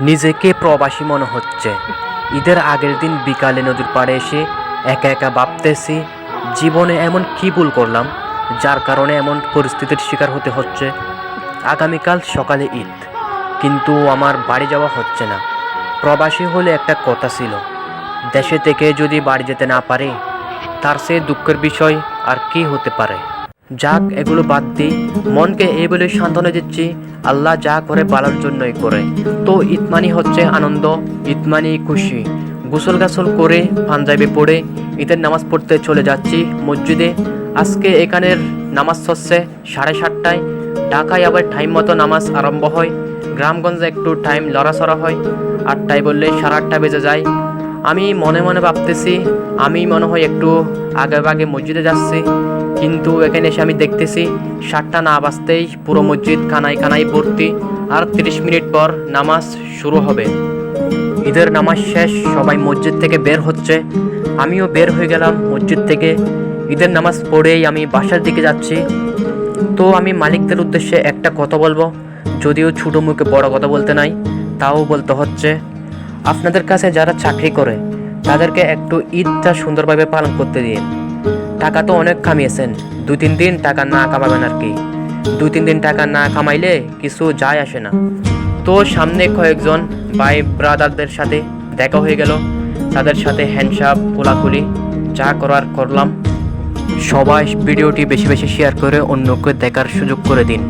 নিজেকে প্রবাসী মনে হচ্ছে। ঈদের আগের দিন বিকালে নদীর পাড়ে এসে একা একা ভাবতেছি, জীবনে এমন কী ভুল করলাম, যার কারণে এমন পরিস্থিতির শিকার হতে হচ্ছে। আগামীকাল সকালে ঈদ, কিন্তু আমার বাড়ি যাওয়া হচ্ছে না। প্রবাসী হলে একটা কথা ছিল, দেশে থেকে যদি বাড়ি যেতে না পারে, তার সে দুঃখের বিষয় আর কি হতে পারে? যাক, এগুলো বাদ দিই মনকে এই বলে সান্ত্বনা দিচ্ছি, আল্লাহ যা করে ভালোর জন্যই করে। তো ইতমানি হচ্ছে আনন্দ ইতমানি খুশি। গোসল গাসল করে পাঞ্জাবি পড়ে ঈদের নামাজ পড়তে চলে যাচ্ছি মসজিদে। আজকে এখানের নামাজ হচ্ছে সাড়ে সাতটায়। ঢাকায় আবার টাইম মতো নামাজ আরম্ভ হয়। গ্রামগঞ্জে একটু টাইম লড়াছড়া হয়। আটটায় বললে সাড়ে আটটা বেজে যায়। আমি মনে মনে ভাবতেছি, আমি মনে হয় একটু আগে আগে মসজিদে যাচ্ছি। কিন্তু এখানে এসে আমি দেখতেছি, সাতটা না বাজতেই পুরো মসজিদ কানায় কানায় ভর্তি। আর তিরিশ মিনিট পর নামাজ শুরু হবে। ঈদের নামাজ শেষ, সবাই মসজিদ থেকে বের হচ্ছে। আমিও বের হয়ে গেলাম মসজিদ থেকে। ঈদের নামাজ পড়েই আমি বাসার দিকে যাচ্ছি। তো আমি মালিকদের উদ্দেশ্যে একটা কথা বলব। যদিও ছোটো মুখে বড় কথা বলতে নাই, তাও বলতে হচ্ছে আপনাদের কাছে যারা চাকরি করে, তাদেরকে একটু ঈদটা সুন্দরভাবে পালন করতে দিন। টাকা তো অনেক কামিয়েছেন। দু তিন দিন টাকা না কামাবেন আর কি। দু তিন দিন টাকা না কামাইলে কিছু যায় আসে না। তো সামনে কয়েকজন ভাই ব্রাদারদের সাথে দেখা হয়ে গেল। তাদের সাথে হ্যান্ডসাপ কোলাকুলি যা করার করলাম। সবাই ভিডিওটি বেশি বেশি শেয়ার করে অন্যকে দেখার সুযোগ করে দিন।